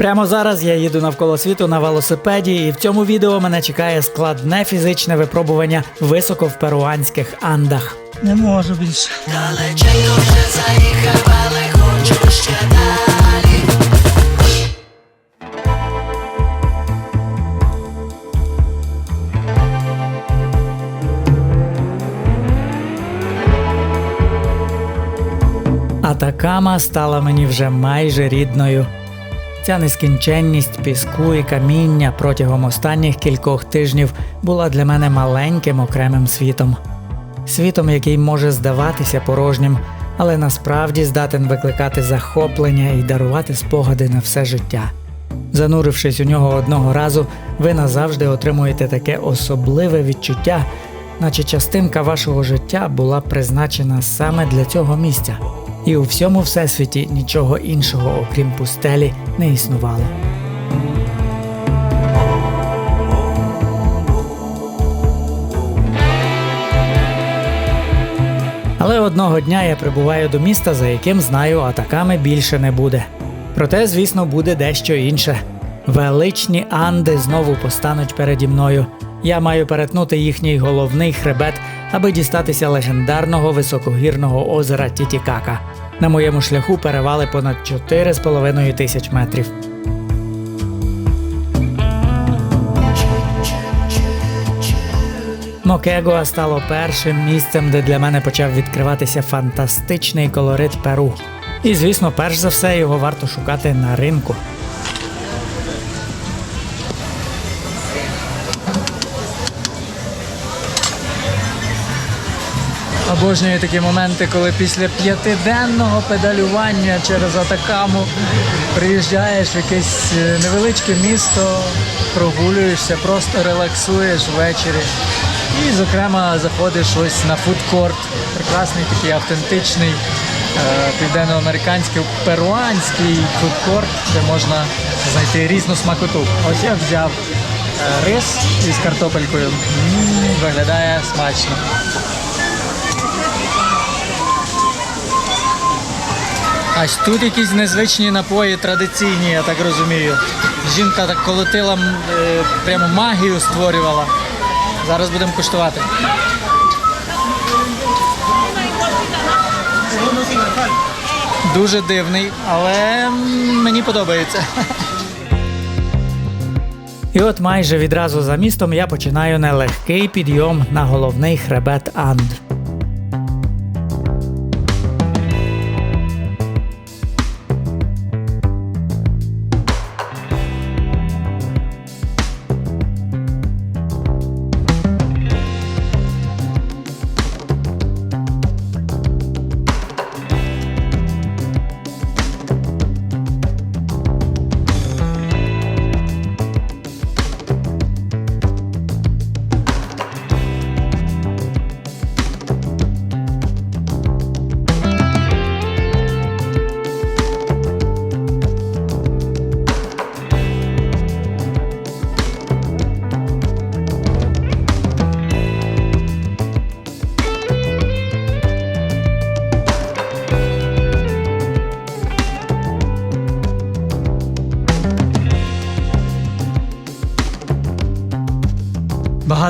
Прямо зараз я їду навколо світу на велосипеді, і в цьому відео мене чекає складне фізичне випробування високо в перуанських андах. Не можу більше. Далеченько вже заїхав, але хочу ще далі. Атакама стала мені вже майже рідною. Ця нескінченність піску і каміння протягом останніх кількох тижнів була для мене маленьким окремим світом. Світом, який може здаватися порожнім, але насправді здатен викликати захоплення і дарувати спогади на все життя. Занурившись у нього одного разу, ви назавжди отримуєте таке особливе відчуття, наче частинка вашого життя була призначена саме для цього місця. І у всьому всесвіті нічого іншого, окрім пустелі, не існувало. Але одного дня я прибуваю до міста, за яким знаю, атаками більше не буде. Проте, звісно, буде дещо інше. Величні Анди знову постануть переді мною. Я маю перетнути їхній головний хребет, аби дістатися легендарного високогірного озера Тітікака. На моєму шляху перевали понад 4,5 тисяч метрів. Мокегоа стало першим місцем, де для мене почав відкриватися фантастичний колорит Перу. І, звісно, перш за все його варто шукати на ринку. Обожнюю такі моменти, коли після п'ятиденного педалювання через Атакаму приїжджаєш в якесь е, невеличке місто, прогулюєшся, просто релаксуєш ввечері. І, зокрема, заходиш ось на фудкорт. Прекрасний такий автентичний е, південноамериканський перуанський фудкорт, де можна знайти різну смакоту. Ось я взяв е, рис із картопелькою. М, виглядає смачно. Ось тут якісь незвичні напої традиційні, я так розумію. Жінка так колотила, е, прямо магію створювала. Зараз будемо куштувати. Дуже дивний, але мені подобається. І от майже відразу за містом я починаю нелегкий підйом на головний хребет Анд.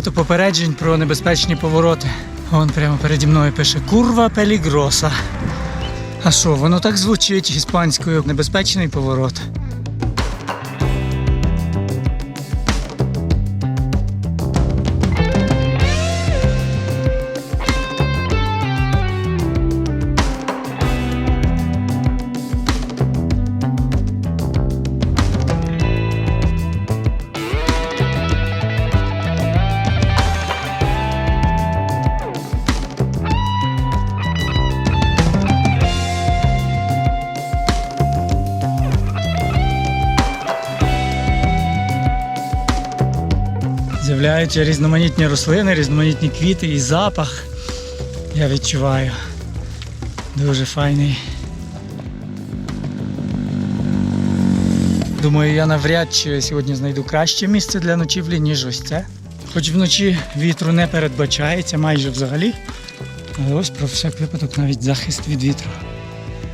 Багато попереджень про небезпечні повороти. Вон прямо переді мною пише Курва Пелігроса. А що, воно так звучить іспанською небезпечний поворот. З'являються різноманітні рослини, різноманітні квіти і запах. Я відчуваю. Дуже файний. Думаю, я навряд чи сьогодні знайду краще місце для ночівлі, ніж ось це. Хоч вночі вітру не передбачається майже взагалі. Але ось про всяк випадок навіть захист від вітру.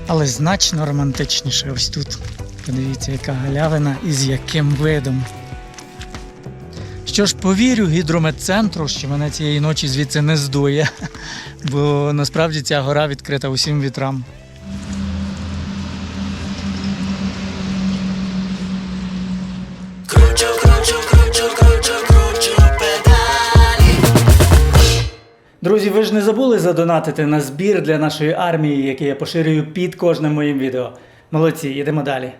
Але значно романтичніше ось тут. Подивіться, яка галявина і з яким видом. Що ж, повірю гідрометцентру, що мене цієї ночі звідси не здує, бо насправді ця гора відкрита усім вітрам. Кручу, кручу, кручу, кручу, кручу педалі Друзі, ви ж не забули задонатити на збір для нашої армії, який я поширюю під кожним моїм відео. Молодці, йдемо далі.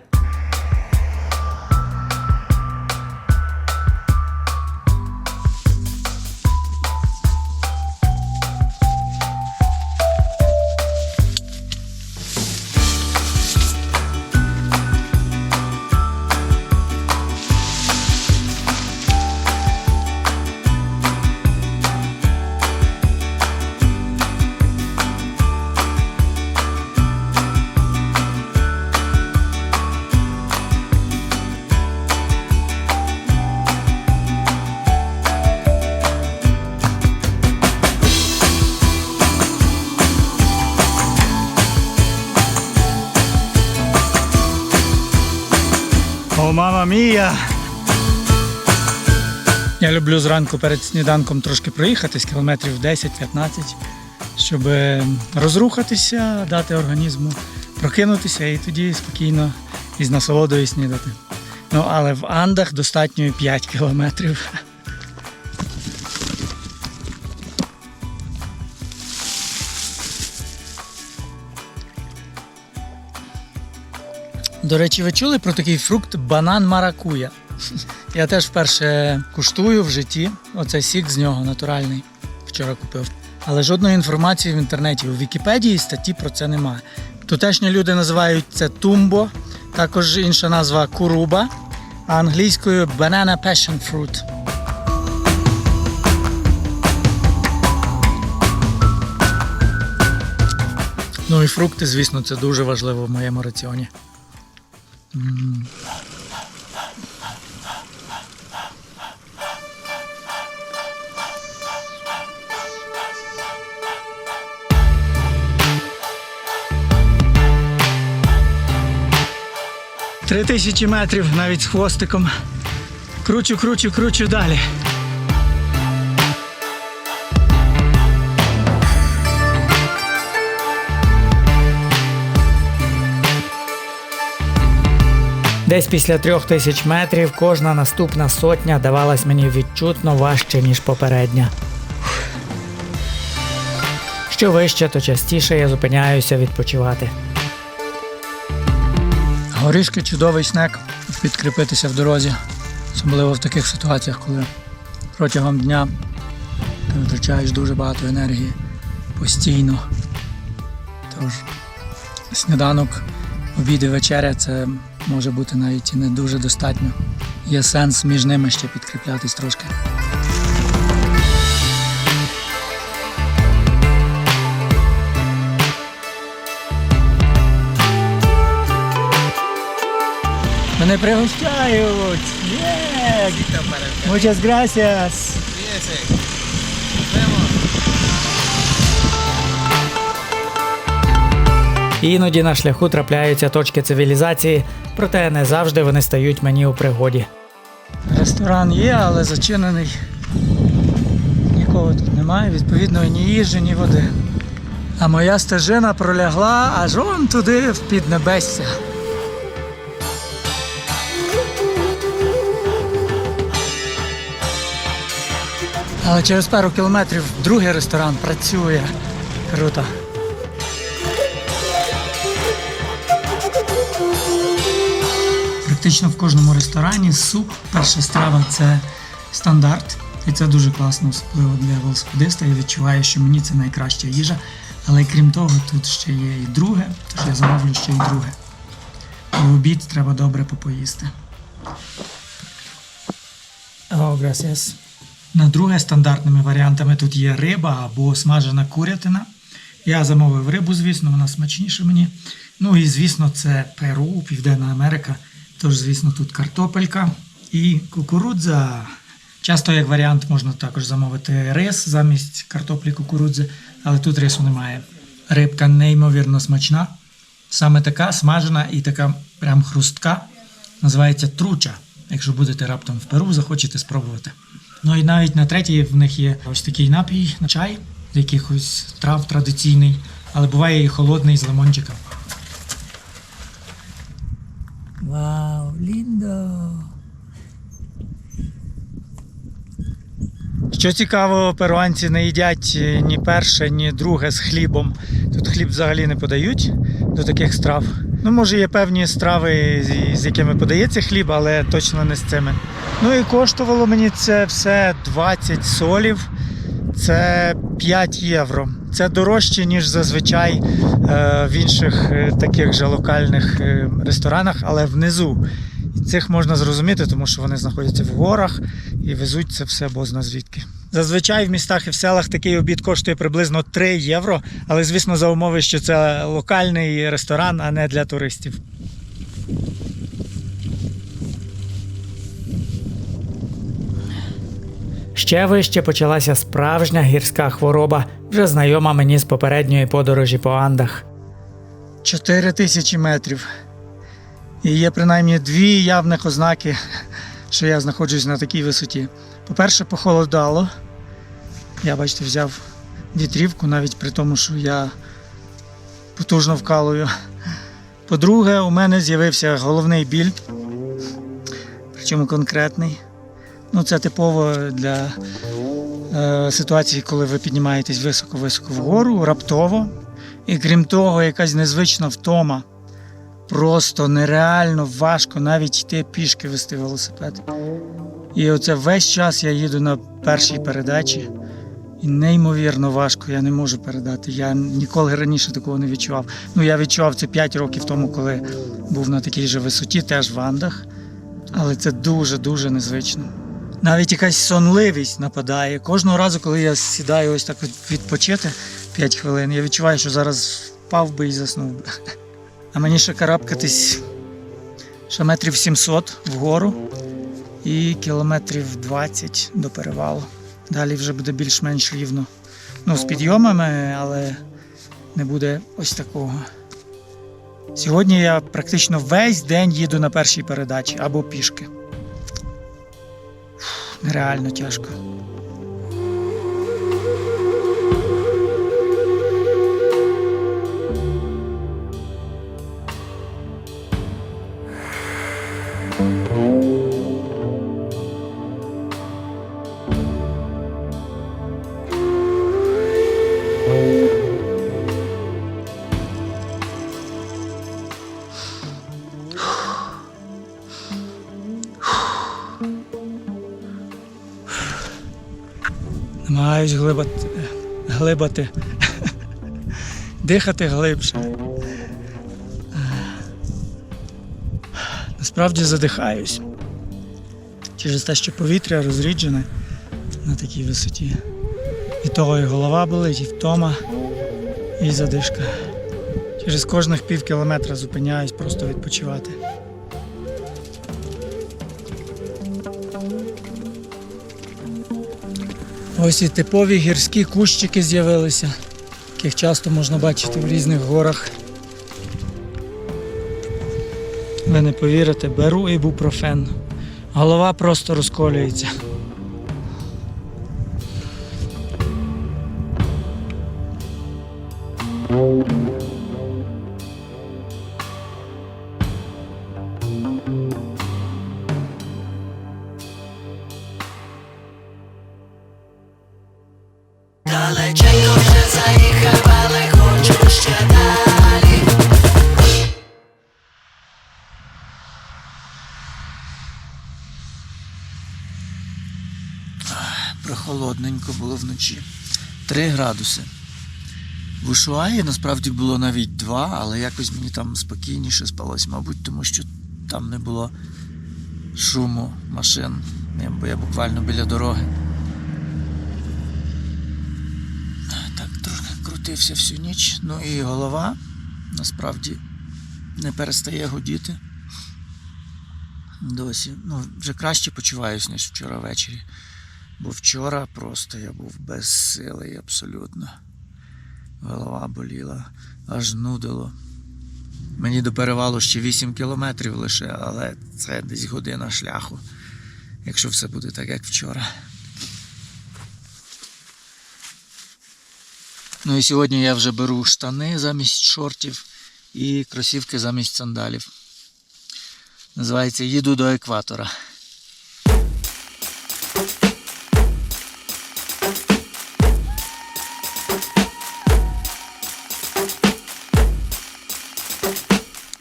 О, мама мія! Я люблю зранку перед сніданком трошки проїхатись, кілометрів 10-15, щоб е, розрухатися, дати організму прокинутися і тоді спокійно і з насолодою снідати. Ну, але в Андах достатньо 5 кілометрів. До речі, ви чули про такий фрукт банан маракуя? Я теж вперше куштую в житті. Оце сік з нього натуральний. Вчора купив. Але жодної інформації в інтернеті. У Вікіпедії статті про це немає. Тутешні люди називають це тумбо, також інша назва куруба, а англійською banana passion fruit. Ну і фрукти, звісно, це дуже важливо в моєму раціоні. Три тисячі метрів навіть з хвостиком. Кручу, кручу, кручу далі. Десь після трьох тисяч метрів кожна наступна сотня давалась мені відчутно важче, ніж попередня. Що вище, то частіше я зупиняюся відпочивати. Горішки чудовий снек підкріпитися в дорозі, особливо в таких ситуаціях, коли протягом дня ти витрачаєш дуже багато енергії постійно. Тож сніданок, обід і вечеря це може бути навіть і не дуже достатньо. Є сенс між ними ще підкріплятись трошки. Мене пригощають! Є! Muchas gracias! Іноді на шляху трапляються точки цивілізації, проте не завжди вони стають мені у пригоді. Ресторан є, але зачинений. Нікого тут немає, відповідно, ні їжі, ні води. А моя стежина пролягла аж вон туди, в піднебесся. Але через пару кілометрів другий ресторан працює. Круто. Практично в кожному ресторані суп, перша страва це стандарт. І це дуже класно, особливо для велосипедиста. Я відчуваю, що мені це найкраща їжа. Але крім того, тут ще є і друге, тож я замовлю ще й друге. В обід треба добре попоїсти. О, gracias. На друге стандартними варіантами тут є риба або смажена курятина. Я замовив рибу, звісно, вона смачніша мені. Ну і звісно, це Перу, Південна Америка. Тож, звісно, тут картопелька і кукурудза. Часто як варіант можна також замовити рис замість картоплі кукурудзи, але тут рису немає. Рибка неймовірно смачна. Саме така смажена і така прям хрустка. Називається труча. Якщо будете раптом в Перу, захочете спробувати. Ну і навіть на третій в них є ось такий напій, чай з якихось трав традиційний, але буває і холодний з лимончиком. Що цікаво, перуанці не їдять е, ні перше, ні друге з хлібом. Тут хліб взагалі не подають до таких страв. Ну, може, є певні страви, з- якими подається хліб, але точно не з цими. Ну і коштувало мені це все 20 солів. Це 5 євро. Це дорожче, ніж зазвичай е, в інших е, таких же локальних ресторанах, але внизу. Цих можна зрозуміти, тому що вони знаходяться в горах і везуть це все бозна звідки. Зазвичай в містах і в селах такий обід коштує приблизно 3 євро, але звісно за умови, що це локальний ресторан, а не для туристів. Ще вище почалася справжня гірська хвороба, вже знайома мені з попередньої подорожі по Андах. Чотири тисячі метрів. І є принаймні дві явних ознаки, що я знаходжусь на такій висоті. По-перше, похолодало. Я, бачите, взяв вітрівку, навіть при тому, що я потужно вкалую. По-друге, у мене з'явився головний біль, причому конкретний. Ну, це типово для е, ситуації, коли ви піднімаєтесь високо-високо вгору, раптово. І крім того, якась незвична втома. Просто нереально важко навіть йти пішки вести велосипед. І оце весь час я їду на першій передачі. І неймовірно важко, я не можу передати. Я ніколи раніше такого не відчував. Ну, я відчував це 5 років тому, коли був на такій же висоті, теж в Андах. Але це дуже-дуже незвично. Навіть якась сонливість нападає. Кожного разу, коли я сідаю ось так відпочити 5 хвилин, я відчуваю, що зараз впав би і заснув би. А мені ще карабкатись ще метрів 700 вгору і кілометрів 20 до перевалу. Далі вже буде більш-менш рівно. Ну, з підйомами, але не буде ось такого. Сьогодні я практично весь день їду на першій передачі або пішки. Фух, Нереально тяжко. Глибати, дихати глибше. Насправді задихаюсь. Через те, що повітря розріджене на такій висоті. І того і голова болить, і втома, і задишка. Через кожних пів кілометра зупиняюсь просто відпочивати. Ось і типові гірські кущики з'явилися, яких часто можна бачити в різних горах. Ви не повірите, беру ібупрофен. Голова просто розколюється. Далеченько вже заїхав, але хочу ще далі. Прохолодненько було вночі. 3 градуси. В Ушуаї насправді було навіть 2, але якось мені там спокійніше спалось, мабуть, тому що там не було шуму машин, бо я буквально біля дороги. Так, трохи крутився всю ніч. Ну і голова насправді не перестає гудіти. Досі. Ну, вже краще почуваюся, ніж вчора ввечері. Бо вчора просто я був безсилий абсолютно. Голова боліла, аж нудило. Мені до перевалу ще 8 кілометрів лише, але це десь година шляху, якщо все буде так, як вчора. Ну і сьогодні я вже беру штани замість шортів і кросівки замість сандалів. Називається Їду до екватора.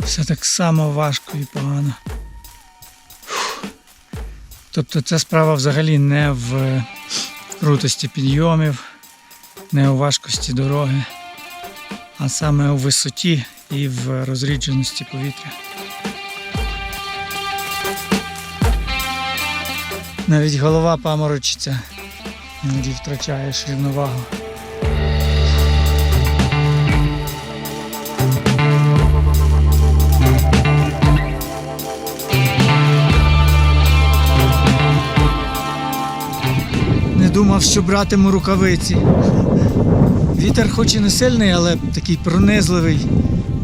Все так само важко і погано. Тобто ця справа взагалі не в крутості підйомів, не у важкості дороги, а саме у висоті і в розрідженості повітря. Навіть голова паморочиться, іноді втрачаєш рівновагу. Не думав, що братиму рукавиці. Вітер хоч і не сильний, але такий пронизливий.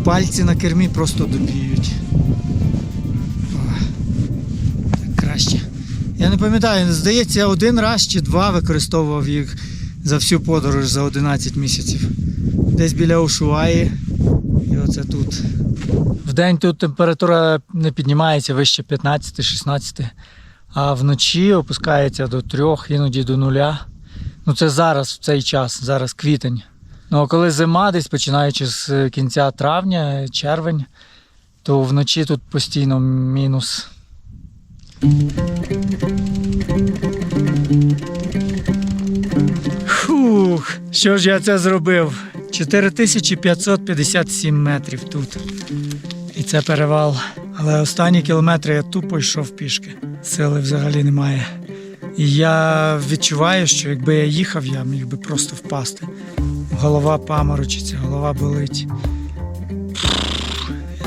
Пальці на кермі просто добіють. Так краще. Я не пам'ятаю, здається, я один раз чи два використовував їх за всю подорож за 11 місяців. Десь біля Ушуаї. І оце тут. Вдень тут температура не піднімається вище 15-16 а вночі опускається до трьох, іноді до нуля. Ну це зараз, в цей час, зараз квітень. Ну а коли зима, десь починаючи з кінця травня, червень, то вночі тут постійно мінус. Фух, що ж я це зробив? 4557 метрів тут. І це перевал. Але останні кілометри я тупо йшов пішки. Сили взагалі немає. І я відчуваю, що якби я їхав, я міг би просто впасти. Голова паморочиться, голова болить.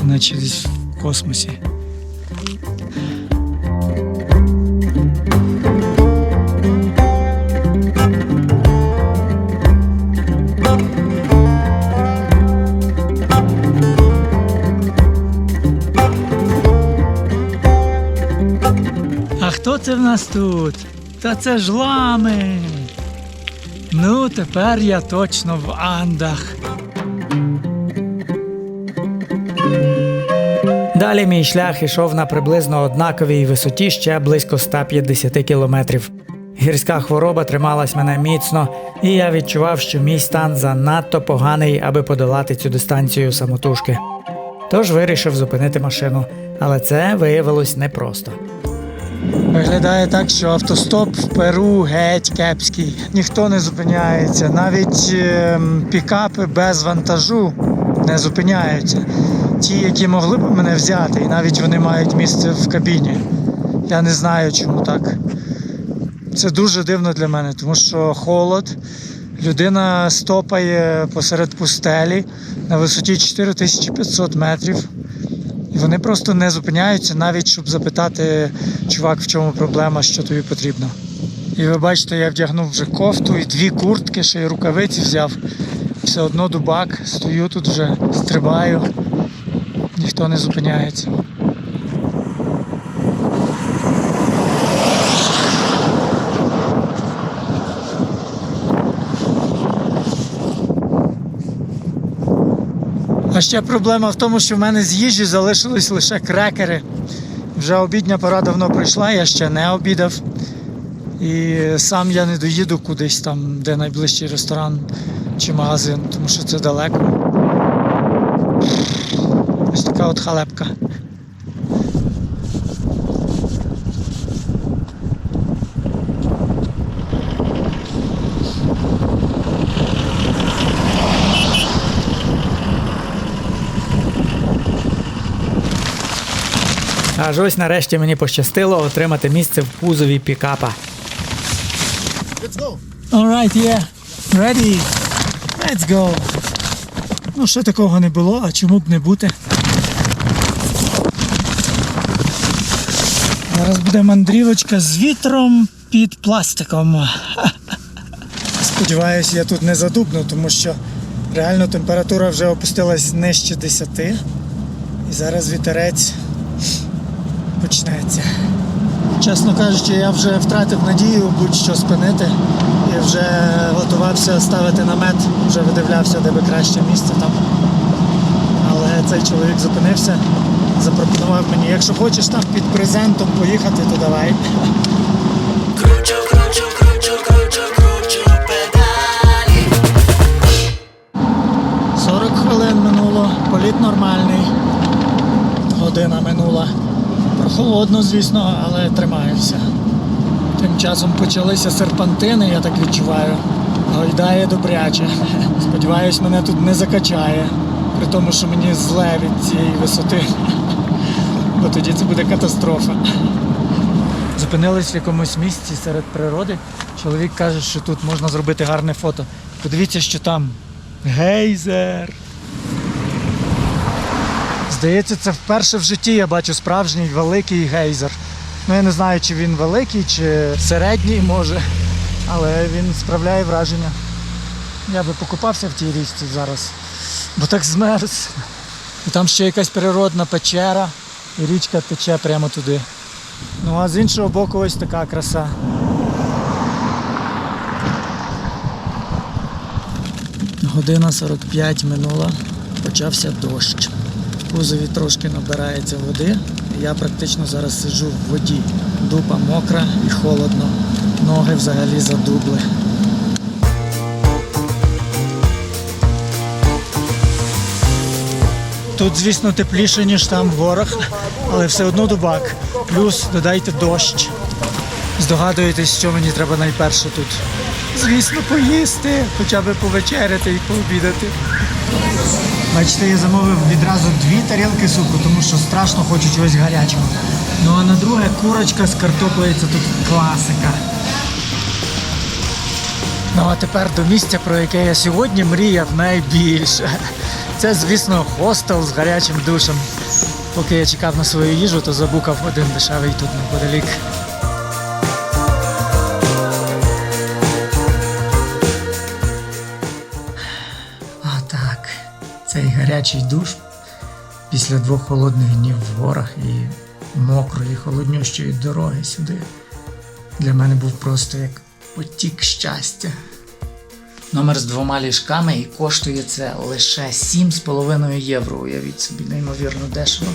Наче десь в космосі. Це в нас тут? Та це ж лами. Ну, тепер я точно в Андах. Далі мій шлях ішов на приблизно однаковій висоті ще близько 150 кілометрів. Гірська хвороба трималась мене міцно, і я відчував, що мій стан занадто поганий, аби подолати цю дистанцію самотужки. Тож вирішив зупинити машину, але це виявилось непросто. Виглядає так, що автостоп в Перу геть кепський. Ніхто не зупиняється. Навіть ем, пікапи без вантажу не зупиняються. Ті, які могли б мене взяти, і навіть вони мають місце в кабіні. Я не знаю, чому так. Це дуже дивно для мене, тому що холод. Людина стопає посеред пустелі на висоті 4500 метрів. І вони просто не зупиняються, навіть щоб запитати, чувак, в чому проблема, що тобі потрібно. І ви бачите, я вдягнув вже кофту і дві куртки, ще й рукавиці взяв. Все одно дубак, стою тут вже, стрибаю, ніхто не зупиняється. А ще проблема в тому, що в мене з їжі залишились лише крекери. Вже обідня пора давно прийшла, я ще не обідав. І сам я не доїду кудись там, де найближчий ресторан чи магазин, тому що це далеко. Ось така от халепка. Аж ось нарешті мені пощастило отримати місце в кузові пікапа. Alright, yeah. Ready. Let's go. Ну, ще такого не було, а чому б не бути? Зараз буде мандрівочка з вітром під пластиком. Сподіваюсь, я тут не задубну, тому що реально температура вже опустилась нижче 10. І зараз вітерець почнеться. Чесно кажучи, я вже втратив надію будь-що спинити і вже готувався ставити намет, вже видивлявся, де би краще місце там. Але цей чоловік зупинився, запропонував мені, якщо хочеш там під презентом поїхати, то давай. Кручу, кручу, кручу, кручу, кручу педалі 40 хвилин минуло, політ нормальний. Година минула. Прохолодно, звісно, але тримаюся. Тим часом почалися серпантини, я так відчуваю. Гойдає добряче. Сподіваюсь, мене тут не закачає. При тому, що мені зле від цієї висоти. Бо тоді це буде катастрофа. Зупинились в якомусь місці серед природи. Чоловік каже, що тут можна зробити гарне фото. Подивіться, що там. Гейзер. Здається, це вперше в житті я бачу справжній великий гейзер. Ну, я не знаю, чи він великий, чи середній може, але він справляє враження. Я би покупався в тій річці зараз, бо так змерз. І там ще якась природна печера, і річка тече прямо туди. Ну а з іншого боку, ось така краса. Година 45 минула, почався дощ. Кузові трошки набирається води. Я практично зараз сиджу в воді. Дупа мокра і холодно. Ноги взагалі задубли. Тут, звісно, тепліше, ніж там в горах, але все одно дубак. Плюс додайте дощ. Здогадуєтесь, що мені треба найперше тут. Звісно, поїсти, хоча б повечеряти і пообідати. Бачите, я замовив відразу дві тарілки супу, тому що страшно хочу чогось гарячого. Ну а на друге курочка з картоплею це тут класика. Ну а тепер до місця, про яке я сьогодні мріяв найбільше. Це, звісно, хостел з гарячим душем. Поки я чекав на свою їжу, то забукав один дешевий тут неподалік. Гарячий душ після двох холодних днів в горах і мокрої, холоднющої дороги сюди для мене був просто як потік щастя. Номер з двома ліжками і коштує це лише 7,5 євро. Уявіть собі, неймовірно дешево.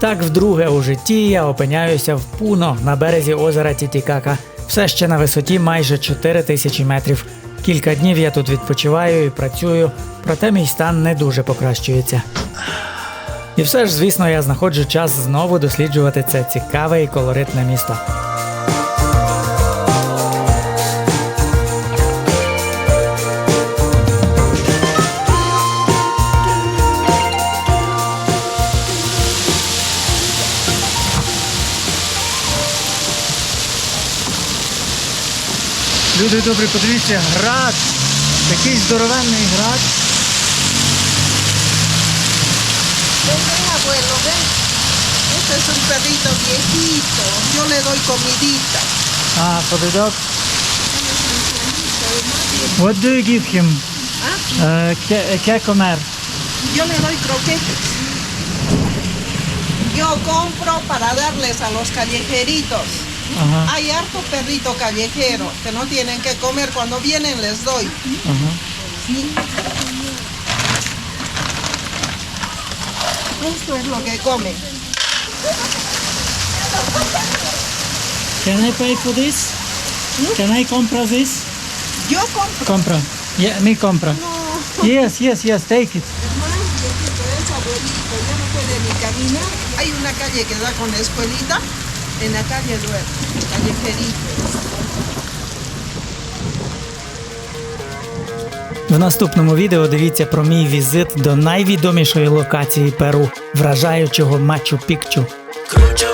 Так вдруге у житті я опиняюся в Пуно на березі озера Тітікака, все ще на висоті майже 4 тисячі метрів. Кілька днів я тут відпочиваю і працюю, проте мій стан не дуже покращується. І все ж, звісно, я знаходжу час знову досліджувати це цікаве і колоритне місто. Люди добрі, подивіться, град. Такий здоровенний град. Ven, abuelo, ven. Este es un perrito viejito. Yo le doy comidita. Ah, for the dog. What do you give him? Uh, ¿qué, qué comer? Yo le doy croquetes. Yo compro para darles a los callejeritos. Ajá, Hay harto perrito callejero que no tienen que comer. Cuando vienen les doy. ajá. Sí. Esto es lo que comen. Can I pay for this? Can I compra this? Yo compro. Compra. Yeah, me compra. No, Yes, yes, yes, take it. más viejito es abuelito. Ya no puede ni caminar. Hay una calle que da con la escuelita. En la calle Duero. Callejerito. В наступному відео дивіться про мій візит до найвідомішої локації Перу, вражаючого Мачу Пікчу. Кручу,